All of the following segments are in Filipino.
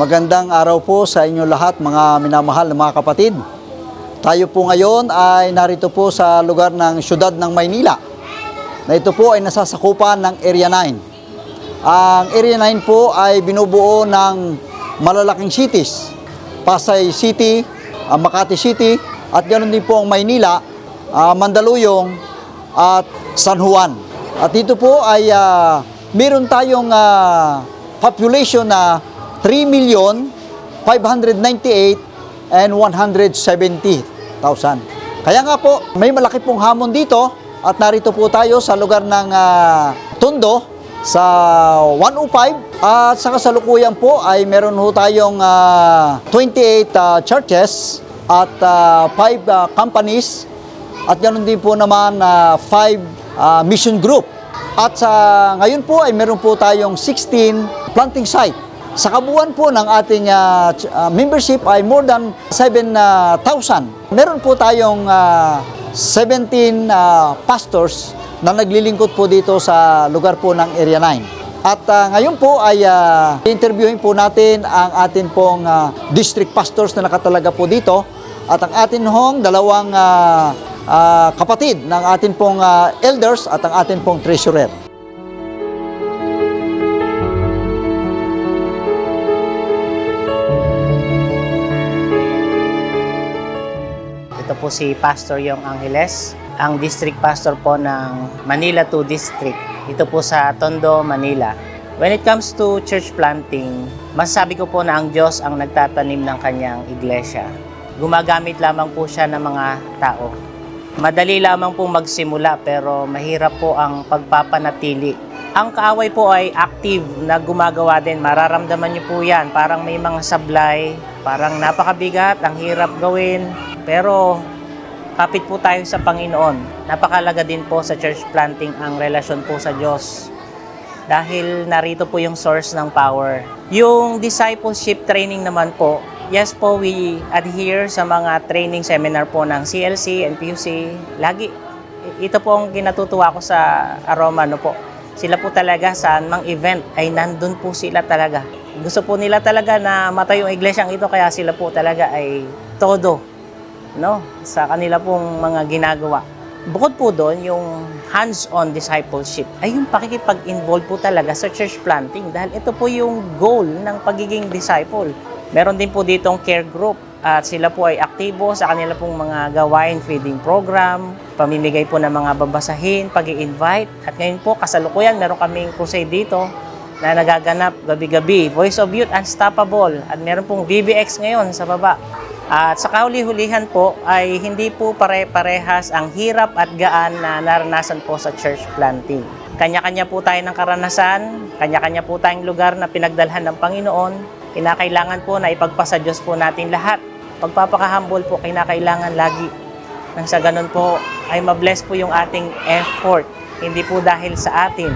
Magandang araw po sa inyo lahat mga minamahal na mga kapatid. Tayo po ngayon ay narito po sa lugar ng siyudad ng Maynila. Na ito po ay nasasakupan ng Area 9. Ang Area 9 po ay binubuo ng malalaking cities. Pasay City, ah, Makati City, at ganoon din po ang Maynila, ah, Mandaluyong, at San Juan. At dito po ay ah, meron tayong ah, population na 3 million 598 and 170,000. Kaya nga po, may malaki pong hamon dito at narito po tayo sa lugar ng ah, Tondo sa 105 at sa kasalukuyan po ay meron ho tayong ah, 28 ah, churches at 5 companies at ganoon din po naman 5 mission group. At sa ngayon po ay meron po tayong 16 planting site. Sa kabuuan po ng ating ah, ch- ah, membership ay more than 7,000. Meron po tayong ah, 17 ah, pastors na naglilingkod po dito sa lugar po ng Area 9. At ah, ngayon po ay ah, interviewin po natin ang atin pong ah, district pastors na nakatalaga po dito at ang atin hong dalawang ah, ah, kapatid ng atin pong ah, elders at ang atin pong treasurer. Po si Pastor Yong Angeles, ang district pastor po ng Manila 2 District. Ito po sa Tondo, Manila. When it comes to church planting, masasabi ko po na ang Diyos ang nagtatanim ng kanyang iglesia. Gumagamit lamang po siya ng mga tao. Madali lamang po magsimula pero mahirap po ang pagpapanatili. Ang kaaway po ay active na gumagawa din. Mararamdaman niyo po yan. Parang may mga sablay, parang napakabigat, ang hirap gawin. Pero kapit po tayo sa Panginoon. Napakalaga din po sa church planting ang relasyon po sa Diyos. Dahil narito po yung source ng power. Yung discipleship training naman po, yes po, we adhere sa mga training seminar po ng CLC and PUC. Lagi, ito po ang kinatutuwa ko sa Aroma, no po. Sila po talaga sa mang event ay nandun po sila talaga. Gusto po nila talaga na matayo ang iglesyang ito kaya sila po talaga ay todo no sa kanila pong mga ginagawa. Bukod po doon, yung hands-on discipleship ay yung pakikipag-involve po talaga sa church planting dahil ito po yung goal ng pagiging disciple. Meron din po ditong care group at sila po ay aktibo sa kanila pong mga gawain feeding program, pamimigay po ng mga babasahin, pag invite At ngayon po, kasalukuyan, meron kaming crusade dito na nagaganap gabi-gabi. Voice of Youth Unstoppable. At meron pong BBX ngayon sa baba. At sa kahuli-hulihan po ay hindi po pare-parehas ang hirap at gaan na naranasan po sa church planting. Kanya-kanya po tayo ng karanasan, kanya-kanya po tayong lugar na pinagdalhan ng Panginoon. Kinakailangan po na ipagpasa Diyos po natin lahat. Pagpapakahambol po, kinakailangan lagi. Nang sa ganun po ay mabless po yung ating effort. Hindi po dahil sa atin.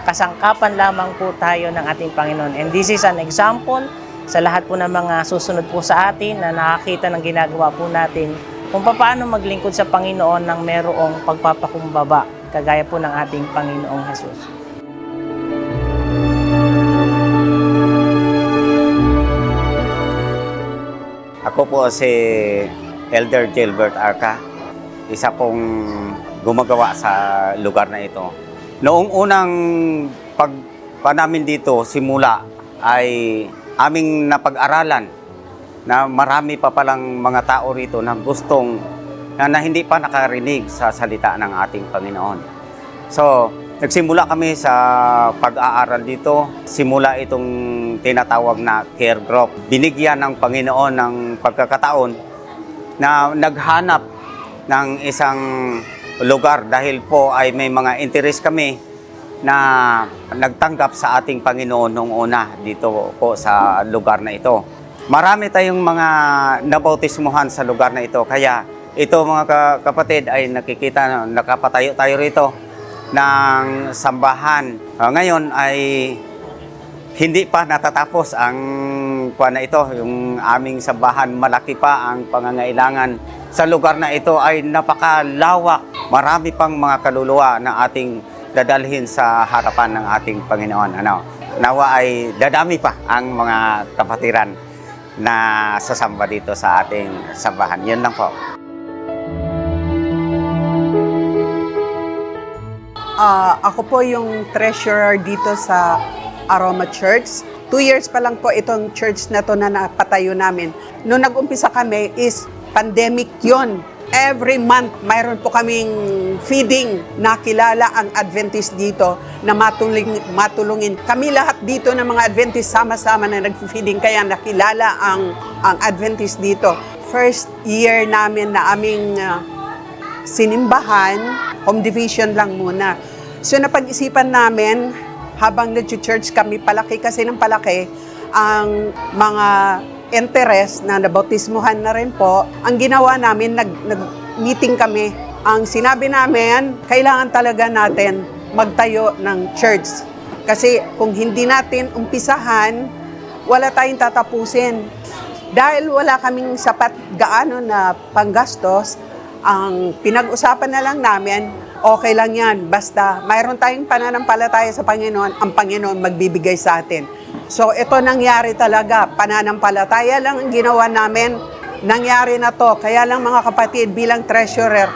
Kasangkapan lamang po tayo ng ating Panginoon. And this is an example sa lahat po ng mga susunod po sa atin na nakakita ng ginagawa po natin kung paano maglingkod sa Panginoon ng merong pagpapakumbaba kagaya po ng ating Panginoong Jesus. Ako po si Elder Gilbert Arca, isa pong gumagawa sa lugar na ito. Noong unang pag pa namin dito simula ay aming napag-aralan na marami pa palang mga tao rito na gustong na, na hindi pa nakarinig sa salita ng ating Panginoon. So, nagsimula kami sa pag-aaral dito. Simula itong tinatawag na care group. Binigyan ng Panginoon ng pagkakataon na naghanap ng isang lugar dahil po ay may mga interest kami na nagtanggap sa ating Panginoon noong una dito po sa lugar na ito. Marami tayong mga nabautismuhan sa lugar na ito. Kaya ito mga ka- kapatid ay nakikita, na nakapatayo tayo rito ng sambahan. Ah, ngayon ay hindi pa natatapos ang kuha na ito. Yung aming sambahan, malaki pa ang pangangailangan. Sa lugar na ito ay napakalawak. Marami pang mga kaluluwa na ating dadalhin sa harapan ng ating Panginoon. Ano? nawa ay dadami pa ang mga kapatiran na sasamba dito sa ating sambahan. Yun lang po. Ah, ako po yung treasurer dito sa Aroma Church. Two years pa lang po itong church na to na napatayo namin. Noong nag-umpisa kami is pandemic yon. Every month, mayroon po kaming feeding na kilala ang Adventist dito na matulung, matulungin. Kami lahat dito ng mga Adventist sama-sama na nag-feeding kaya nakilala ang, ang Adventist dito. First year namin na aming ah, sinimbahan, home division lang muna. So napag-isipan namin, habang nag-church kami, palaki kasi ng palaki, ang mga interest na nabautismuhan na rin po, ang ginawa namin, nag, nag-meeting kami. Ang sinabi namin, kailangan talaga natin magtayo ng church. Kasi kung hindi natin umpisahan, wala tayong tatapusin. Dahil wala kaming sapat gaano na panggastos, ang pinag-usapan na lang namin, okay lang yan. Basta mayroon tayong pananampalataya sa Panginoon, ang Panginoon magbibigay sa atin. So ito nangyari talaga, pananampalataya lang ang ginawa namin. Nangyari na to. Kaya lang mga kapatid, bilang treasurer,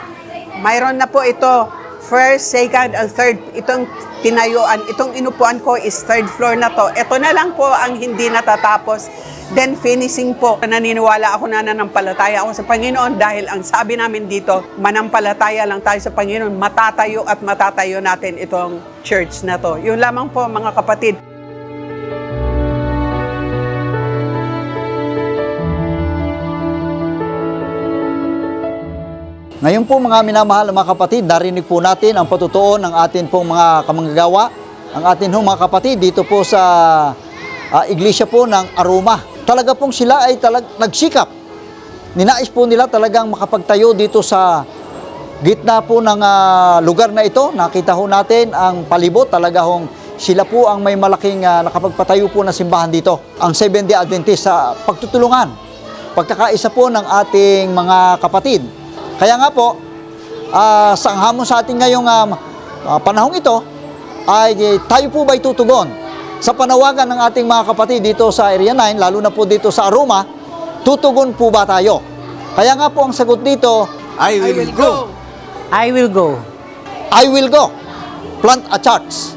mayroon na po ito, first, second, and third. Itong tinayuan, itong inupuan ko is third floor na to. Ito na lang po ang hindi natatapos. Then finishing po, naniniwala ako na nanampalataya ako sa Panginoon dahil ang sabi namin dito, manampalataya lang tayo sa Panginoon, matatayo at matatayo natin itong church na to. Yun lamang po mga kapatid. Ngayon po mga minamahal na mga kapatid, narinig po natin ang patutuo ng atin pong mga kamanggagawa, ang atin pong mga kapatid dito po sa ah, iglesia po ng Aroma. Talaga pong sila ay talag, nagsikap. Ninais po nila talagang makapagtayo dito sa gitna po ng ah, lugar na ito. Nakita ho natin ang palibot, talaga hong sila po ang may malaking ah, nakapagpatayo po na simbahan dito. Ang Seventh-day Adventist sa pagtutulungan, pagkakaisa po ng ating mga kapatid. Kaya nga po, ah, sa ang hamon sa ating ngayong ah, panahong ito, ay eh, tayo po ba'y tutugon? Sa panawagan ng ating mga kapatid dito sa Area 9, lalo na po dito sa Aroma, tutugon po ba tayo? Kaya nga po ang sagot dito, I will, go. I will go. I will go. Plant a church.